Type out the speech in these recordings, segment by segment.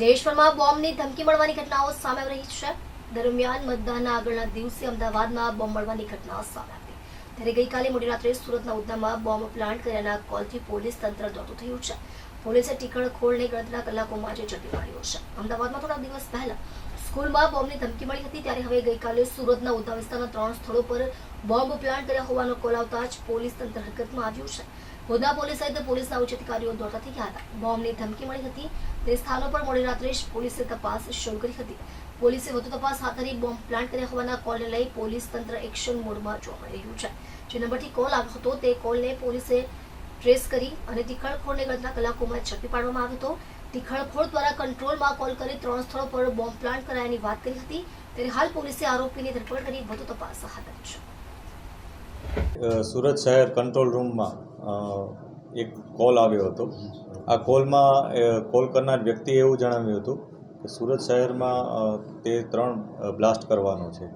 દેશભરમાં બોમ્બની ધમકી મળવાની ઘટનાઓ સામે રહી છે. દરમિયાન મતદાનના આગળના દિવસે અમદાવાદમાં બોમ્બ મળવાની ઘટના સામે આવી. ત્યારે ગઈકાલે મોડી રાત્રે સુરતના ઉધનામાં બોમ્બ પ્લાન્ટ કર્યાના કોલથી પોલીસ તંત્ર દોડતું થયું છે. પોલીસે ટીકડ ખોળને ગણતરીના કલાકોમાં જ ઝડપી પાડ્યો છે. અમદાવાદમાં થોડા દિવસ પહેલા સ્કૂલમાં બોમ્બની ધમકી મળી હતી. ત્યારે હવે ગઈકાલે સુરતના ઉધના વિસ્તારના ત્રણ સ્થળો પર બોમ્બ પ્લાન્ટ કર્યા હોવાનો કોલ આવતા જ પોલીસ તંત્ર હરકતમાં આવ્યું છે. ઉધના પોલીસ સહિત પોલીસના ઉચ્ચ અધિકારીઓ દોડતા થઈ ગયા હતા. બોમ્બની ધમકી મળી હતી. તે સ્થાનો પર મોડી રાત્રે પોલીસે તપાસ શરૂ કરી હતી. પોલીસે વધુ તપાસ હાથ ધરી બોમ્બ પ્લાન્ટ કર્યા હોવાના કોલને લઈ પોલીસ તંત્ર એક્શન મોડમાં જોવા મળી રહ્યું છે. જે નંબરથી કોલ આવ્યો હતો તે કોલને પોલીસે ટ્રેસ કરી અને ટીખળખોળને ગણતરીના કલાકોમાં ઝડપી પાડવામાં આવ્યો હતો. ટીખળખોળ દ્વારા કંટ્રોલમાં કોલ કરી ત્રણ સ્થળો પર બોમ્બ પ્લાન્ટ કરાયાની વાત કરી હતી. ત્યારે હાલ પોલીસે આરોપીની ધરપકડ કરી વધુ તપાસ હાથ ધરી છે. સુરત શહેર કંટ્રોલ રૂમમાં એક કોલ આવ્યો હતો. આ કોલમાં કોલ કરનાર વ્યક્તિએ એવું જણાવ્યું હતું કે સુરત શહેરમાં તે ત્રણ બ્લાસ્ટ કરવાનો છે.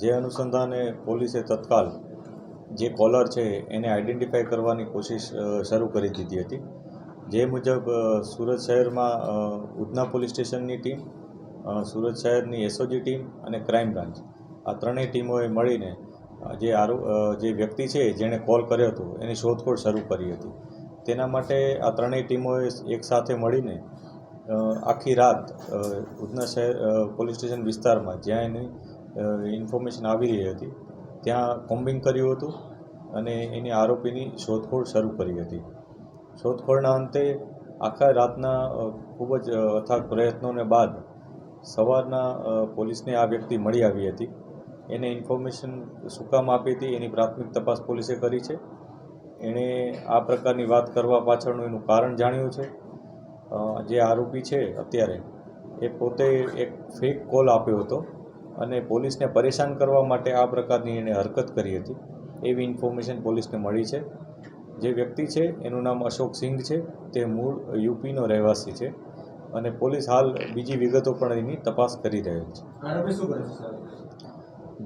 જે અનુસંધાને પોલીસે તત્કાલ જે કોલર છે એને આઈડેન્ટિફાય કરવાની કોશિશ શરૂ કરી દીધી હતી. જે મુજબ સુરત શહેરમાં ઉધના પોલીસ સ્ટેશનની ટીમ સુરત શહેરની એસઓજી ટીમ અને ક્રાઇમ બ્રાન્ચ આ ત્રણેય ટીમોએ મળીને જે આરો જે વ્યક્તિ છે જેણે કોલ કર્યો હતો, એની શોધખોળ શરૂ કરી હતી. તેના માટે આ ત્રણેય ટીમોએ એકસાથે મળીને આખી રાત ઉધના શહેર પોલીસ સ્ટેશન વિસ્તારમાં જ્યાં એની ઇન્ફોર્મેશન આવી રહી હતી, ત્યાં કોમ્બિંગ કર્યું હતું અને એની આરોપીની શોધખોળ શરૂ કરી હતી. શોધખોળના અંતે આખા રાતના ખૂબ જ અથાગ પ્રયત્નોને બાદ સવારના પોલીસને આ વ્યક્તિ મળી આવી હતી. એને ઇન્ફોર્મેશન શું કામ આપી હતી, એની પ્રાથમિક તપાસ પોલીસે કરી છે. એણે આ પ્રકારની વાત કરવા પાછળનું એનું કારણ જાણ્યું છે. જે આરોપી છે અત્યારે, એ પોતે એક ફેક કોલ આપ્યો હતો અને પોલીસને પરેશાન કરવા માટે આ પ્રકારની એણે હરકત કરી હતી. એવી ઇન્ફોર્મેશન પોલીસને મળી છે. જે વ્યક્તિ છે, એનું નામ અશોક સિંઘ છે. તે મૂળ યુપીનો રહેવાસી છે અને પોલીસ હાલ બીજી વિગતો પણ એની તપાસ કરી રહેલ છે.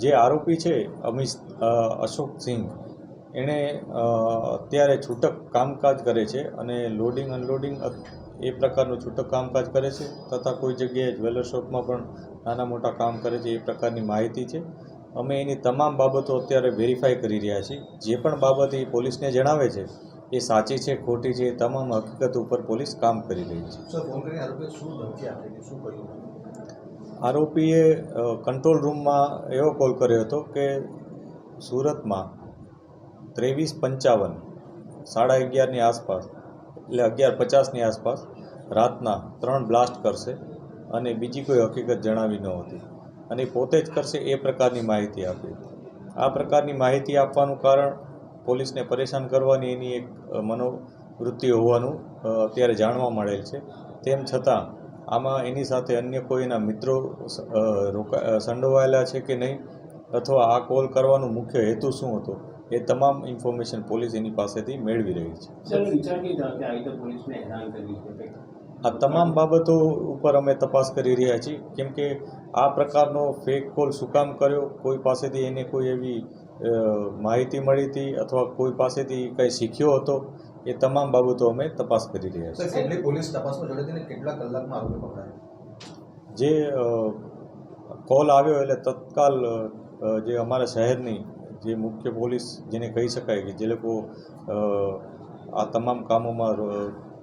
જે આરોપી છે, અમિત અશોક સિંઘ, એણે અત્યારે છૂટક કામકાજ કરે છે અને લોડિંગ, અનલોડિંગ એ પ્રકારનું છૂટક કામકાજ કરે છે તથા કોઈ જગ્યાએ જ્વેલર શોપમાં પણ નાના મોટા કામ કરે છે એ પ્રકારની માહિતી છે. અમે એની તમામ બાબતો અત્યારે વેરીફાઈ કરી રહ્યા છીએ. જે પણ બાબત એ પોલીસને જણાવે છે, એ સાચી છે, ખોટી છે તમામ હકીકત ઉપર પોલીસ કામ કરી રહી છે. આરોપીએ કંટ્રોલ રૂમમાં એવો કોલ કર્યો હતો કે સુરતમાં ત્રેવીસ પંચાવન, સાડા અગિયારની આસપાસ, એટલે અગિયાર પચાસની આસપાસ રાતના ત્રણ બ્લાસ્ટ કરશે અને બીજી કોઈ હકીકત જણાવી ન હતી. અને પોતે જ કરશે એ પ્રકારની માહિતી આપી આ પ્રકારની માહિતી આપવાનું કારણ પોલીસને પરેશાન કરવાની એની એક મનોવૃત્તિ હોવાનું અત્યારે જાણવા મળેલ છે. તેમ છતાં આમાં એની સાથે અન્ય કોઈના મિત્રો રોકા સંડોવાયેલા છે કે નહીં? અથવા આ કોલ કરવાનો મુખ્ય હેતુ શું હતો? એ તમામ ઇન્ફોર્મેશન પોલીસ એની પાસેથી મેળવી રહી છે. આ તમામ બાબતો ઉપર અમે તપાસ કરી રહ્યા છીએ. કેમ કે આ પ્રકારનો ફેક કોલ શું કામ કર્યો? કોઈ પાસેથી એને કોઈ એવી માહિતી મળી હતી અથવા કોઈ પાસેથી કંઈ શીખ્યો હતો? એ તમામ બાબતો અમે તપાસ કરી રહ્યા છીએ. કેટલી પોલીસ તપાસમાં જોડે હતી કેટલા કલાકમાં આરોપી પકડાયો? જે કોલ આવ્યો એટલે તત્કાલ જે અમારા શહેરની જે મુખ્ય પોલીસ જેને કહી શકાય કે જે લોકો આ તમામ કામોમાં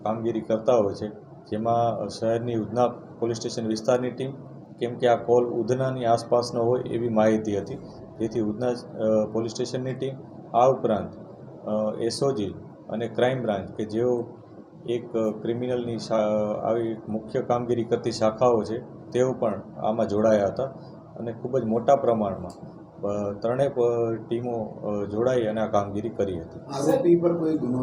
કામગીરી કરતા હોય છે જેમાં શહેરની ઉધના પોલીસ સ્ટેશન વિસ્તારની ટીમ કેમ કે આ કોલ ઉધનાની આસપાસનો હોય એવી માહિતી હતી. જેથી ઉધના પોલીસ સ્ટેશનની ટીમ આ ઉપરાંત એસઓજી અને ક્રાઇમ બ્રાન્ચ કે જેઓ એક ક્રિમિનલની આવી મુખ્ય કામગીરી કરતી શાખાઓ છે તેઓ પણ આમાં જોડાયા હતા અને ખૂબ જ મોટા પ્રમાણમાં ત્રણેય ટીમો જોડાઈ અને આ કામગીરી કરી હતી. આરોપી પર કોઈ ગુનો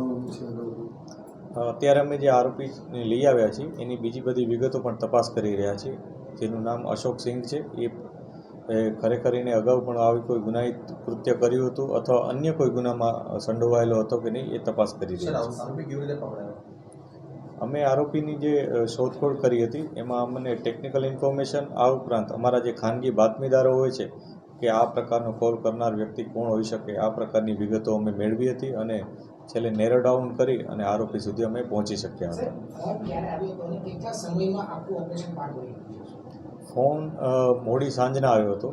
અત્યારે અમે જે આરોપીને લઈ આવ્યા છીએ એની બીજી બધી વિગતો પણ તપાસ કરી રહ્યા છીએ. જેનું નામ અશોક સિંઘ છે. એ એ ખરેખર એને અગાઉ પણ આવી કોઈ ગુનાહિત કૃત્ય કર્યું હતું અથવા અન્ય કોઈ ગુનામાં સંડોવાયેલો હતો કે નહીં એ તપાસ કરી પકડાયો અમે આરોપીની જે શોધખોળ કરી હતી એમાં અમને ટેકનિકલ ઇન્ફોર્મેશન આ ઉપરાંત અમારા જે ખાનગી બાતમીદારો હોય છે કે આ પ્રકારનો કોલ કરનાર વ્યક્તિ કોણ હોઈ શકે? આ પ્રકારની વિગતો અમે મેળવી હતી અને છેલ્લે નેરો ડાઉન કરી અને આરોપી સુધી અમે પહોંચી શક્યા હતા. ફોન મોડી સાંજના આવ્યો હતો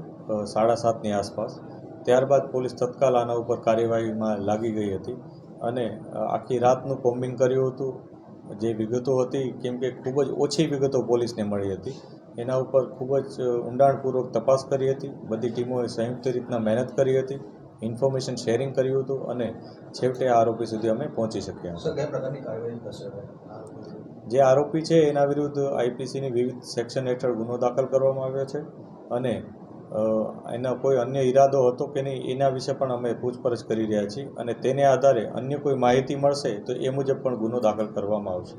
સાડા સાતની આસપાસ. ત્યારબાદ પોલીસ તત્કાલ આના ઉપર કાર્યવાહીમાં લાગી ગઈ હતી અને આખી રાતનું કોમ્બિંગ કર્યું હતું. જે વિગતો હતી, કેમ કે ખૂબ જ ઓછી વિગતો પોલીસને મળી હતી. એના ઉપર ખૂબ જ ઊંડાણપૂર્વક તપાસ કરી હતી. બધી ટીમોએ સંયુક્ત રીતના મહેનત કરી હતી ઇન્ફોર્મેશન શેરિંગ કર્યું હતું અને છેવટે આ આરોપી સુધી અમે પહોંચી શક્યા જે આરોપી છે એના વિરુદ્ધ આઈપીસીની વિવિધ સેક્શન હેઠળ ગુનો દાખલ કરવામાં આવ્યો છે અને એના કોઈ અન્ય ઈરાદો હતો કે નહીં એના વિશે પણ અમે પૂછપરછ કરી રહ્યા છીએ અને તેને આધારે અન્ય કોઈ માહિતી મળશે તો એ મુજબ પણ ગુનો દાખલ કરવામાં આવશે.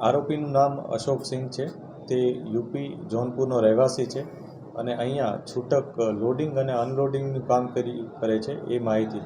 આરોપીનું નામ અશોક સિંહ છે. તે યુપી જોનપુરનો રહેવાસી છે અને અહીંયા છૂટક લોડિંગ અને અનલોડિંગનું કામ કરી, કરે છે એ માહિતી